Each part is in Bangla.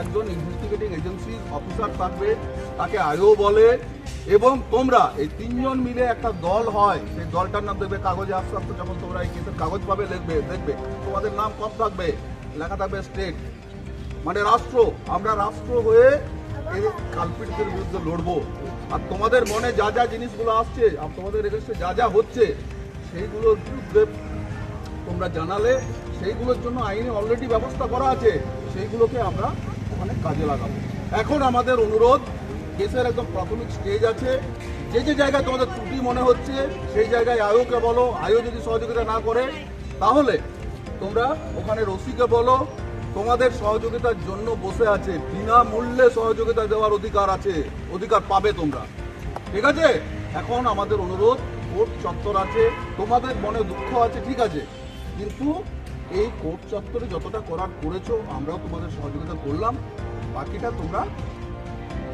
একজন ইনভেস্টিগেটিং এজেন্সি অফিসার থাকবে, তাকে আয়ও বলে, এবং তোমরা এই তিনজন মিলে একটা দল হয়, সেই দলটার নাম দেখবে কাগজে আস্তে আস্তে যখন তোমরা এই কেসের কাগজ পাবে, লিখবে, দেখবে, তোমাদের নাম কম থাকবে লেখা থাকবে স্টেট মানে রাষ্ট্র, আমরা রাষ্ট্র হয়ে এই কালপিটদের বিরুদ্ধে লড়বো। আর তোমাদের মনে যা যা জিনিসগুলো আসছে, আর তোমাদের এগেস্টে যা যা হচ্ছে, সেইগুলোর বিরুদ্ধে তোমরা জানালে সেইগুলোর জন্য আইনে অলরেডি ব্যবস্থা করা আছে, সেইগুলোকে আমরা ওখানে কাজে লাগাবো। এখন আমাদের অনুরোধ কেসের একদম প্রাথমিক স্টেজ আছে। যে যে জায়গায় তোমাদের ত্রুটি মনে হচ্ছে, সেই জায়গায় আয়োকে বলো আয়ো যদি সহযোগিতা না করে, তাহলে তোমরা ওখানে রসিকে বলো, তোমাদের সহযোগিতার জন্য বসে আছে, বিনামূল্যে সহযোগিতা দেওয়ার অধিকার আছে, অধিকার পাবে তোমরা। ঠিক আছে? এখন আমাদের অনুরোধ কোর্ট চত্বর আছে, তোমাদের মনে দুঃখ আছে, ঠিক আছে। কিন্তু এই কোর্ট চত্বরে যতটা করার করেছ আমরাও তোমাদের সহযোগিতা করলাম। বাকিটা তোমরা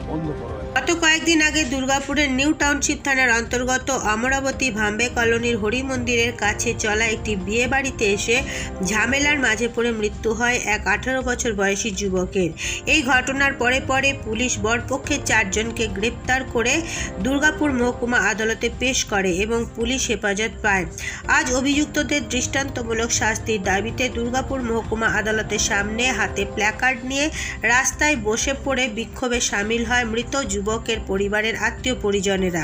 গত কয়েকদিন আগে দুর্গাপুরের নিউ টাউনশিপ থানার অন্তর্গত অমরাবতী ভাম্বে কলোনির হরি মন্দিরের কাছে চলা একটি বিয়ে বাড়িতে এসে ঝামেলার মাঝে পড়ে মৃত্যু হয় এক আঠারো বছর বয়সী যুবকের। এই ঘটনার পরে পরে পুলিশ বরপক্ষের চারজনকে গ্রেপ্তার করে দুর্গাপুর মহকুমা আদালতে পেশ করে এবং পুলিশ হেফাজত পায়। আজ অভিযুক্তদের দৃষ্টান্তমূলক শাস্তির দাবিতে দুর্গাপুর মহকুমা আদালতের সামনে হাতে প্ল্যাকার্ড নিয়ে রাস্তায় বসে পড়ে বিক্ষোভে সামিল হয় মৃত যুবকের পরিবারের আত্মীয় পরিজনেরা।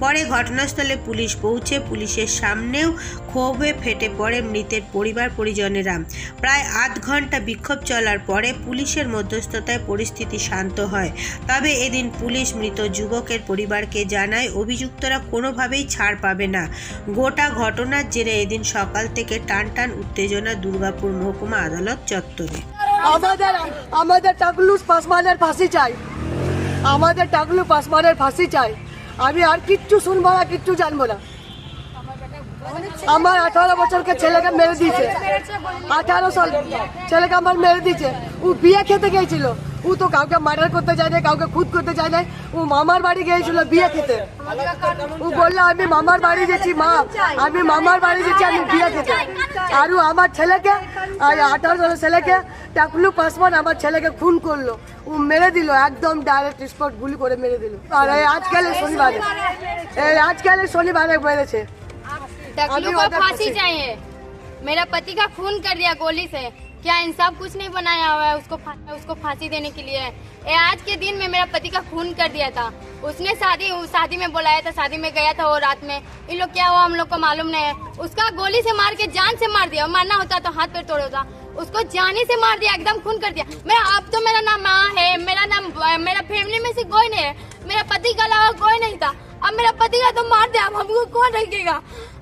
পরে ঘটনাস্থলে পুলিশ পৌঁছে পুলিশের সামনেও ক্ষোভে ফেটে পড়ে মৃতের পরিবার পরিজনেরা। প্রায় আধ ঘণ্টা বিক্ষোভ চলার পরে পুলিশের মধ্যস্থতায় পরিস্থিতি শান্ত হয়। তবে এদিন পুলিশ মৃত যুবকের পরিবারকে জানায়, অভিযুক্তরা কোনোভাবেই ছাড় পাবে না। গোটা ঘটনার জেরে এদিন সকাল থেকে টান টান উত্তেজনা দুর্গাপুর মহকুমা আদালত চত্বরে। আমাদের আমাদের টাকলু পাসমানের ফাঁসি চাই। আমাদের টাকলু পাসমানের ফাঁসি চাই। আমি আর কিচ্ছু শুনব না, কিচ্ছু জানব না। আমার আঠারো বছরকে ছেলেকে মেরে দিয়েছে। আঠারো সাল ছেলেকে আমার মেরে দিয়েছে। ও বিয়ে খেতে গিয়েছিল। ও তো কাউকে মার্ডার করতে যায় না কাউকে খুদ করতে যায় না ও মামার বাড়ি গিয়েছিল বিয়ে খেতে। ও বলল, আমি মামার বাড়ি গেছি, মা। আমি মামার বাড়ি গেছি, আমি বিয়ে খেতে। আর আমার ছেলেকে আর আঠারো ছেলেকে টাকলু পাসমান আমার ছেলেকে খুন করলো ও মেরে দিল একদম ডাইরেক্ট স্পট গুলি করে মেরে দিল আর এই আজকালের শনিবারে এই আজকালের শনিবারে মেরেছে टकलू अभी को order फांसी खुशी। चाहिए मेरा पति का खून कर दिया गोली से क्या इंसाफ कुछ नहीं बनाया हुआ है उसको फा, उसको फांसी देने के लिए ये आज के दिन में मेरा पति का खून कर दिया था उसने शादी उस शादी में बुलाया था शादी में गया था वो रात में इन लोग क्या हुआ हम लोग को मालूम नहीं है उसका गोली से मार के जान से मार दिया मारना होता तो हाथ पैर तोड़ होता उसको जाने से मार दिया, एकदम खून कर दिया। मेरा, अब तो मेरा नाम माँ है, मेरा नाम मेरा फैमिली में से कोई नहीं है। मेरा पति के अलावा कोई नहीं था। अब मेरा पति का तो मार दिया अब हमको कौन रखेगा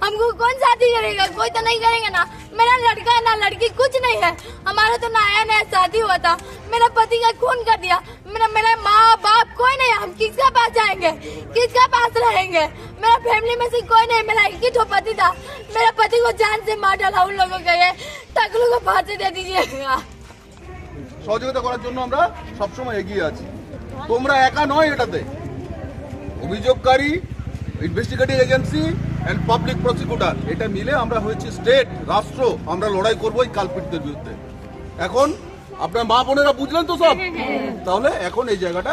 हमको कौन शादी करेगा कोई तो नहीं करेगा ना मेरा लड़का है ना लड़की कुछ नहीं है हमारा तो नया नया शादी हुआ था मेरा पति का खून कर दिया मेरा मेरा माँ बाप कोई नहीं है हम किसके पास जाएंगे किसके पास रहेंगे मेरा फैमिली में से कोई नहीं मेरा एक ही ठो पति था मेरा पति को जान से मार डाला उन लोगों का ये तकलू को फांसी दे दीजिएगा সহযোগিতা করার জন্য আমরা সবসময় এগিয়ে আছি তোমরা একা নয় এটাতে অভিযোগকারী investigative agency and public prosecutor এটা মিলে আমরা হয়েছি স্টেট রাষ্ট্র আমরা লড়াই করব এই কালপিটদের বিরুদ্ধে। এখন আপনার মা বোনেরা বুঝলেন তো সব? তাহলে এখন এই জায়গাটা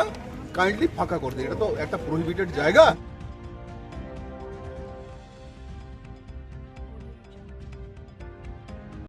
কাইন্ডলি ফাঁকা করে দিই এটা তো একটা প্রহিবিটেড জায়গা।